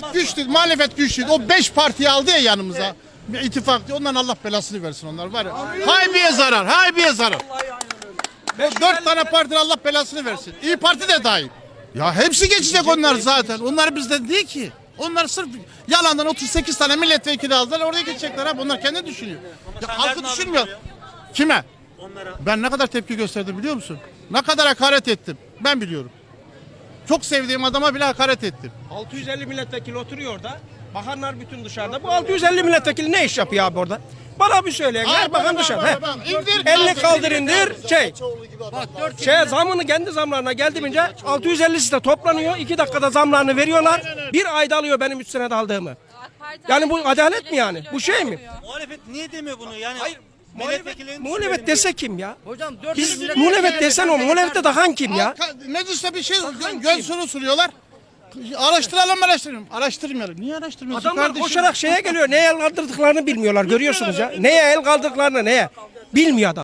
muhalefet güçlü, muhalefet güçlü. O beş partiyi aldı ya yanımıza. Bir ittifak diye. Onların Allah belasını versin onlar var ya. Haybiye zarar, haybiye zarar. O dört tane partinin Allah belasını versin. İyi Parti de dahil. Ya hepsi geçecek onlar zaten. Onlar bizden değil ki. Onlar sırf yalandan 38 tane milletvekili aldılar oraya geçecekler ha. Bunlar kendi düşünüyor. Ya halkı düşünmüyor. Kime? Ben ne kadar tepki gösterdim biliyor musun? Ne kadar hakaret ettim. Ben biliyorum. Çok sevdiğim adama bile hakaret ettim. 650 milletvekili oturuyor orada. Bakanlar bütün dışarıda. Bu 650 milletvekili ne iş yapıyor abi orada? Bana bir söyleyin. Her bakan dışarıda. He. İndir, Elini kaldır indir. Şey. Şey zamını kendi zamlarına geldiğince 650'si de toplanıyor. 2 dakikada zamlarını veriyorlar. Bir ayda alıyor benim 3 senede aldığımı. Yani bu adalet mi yani? Bu şey mi? Muhalefet niye demiyor bunu? Yani Hayır. Milletvekillerinin Muhalefet dese kim ya? Hocam 400 Biz muhalefet desen o. Muhalefette daha kim ya? Halka- Mecliste bir şey göz soru soruyorlar. Araştıralım araştıralım. Araştırmayalım. Niye araştırmıyorsun Adamlar kardeşim? koşarak şeye geliyor. Neye el kaldırdıklarını bilmiyorlar. Görüyorsunuz ya. Neye el kaldırdıklarını neye? Bilmiyor adam.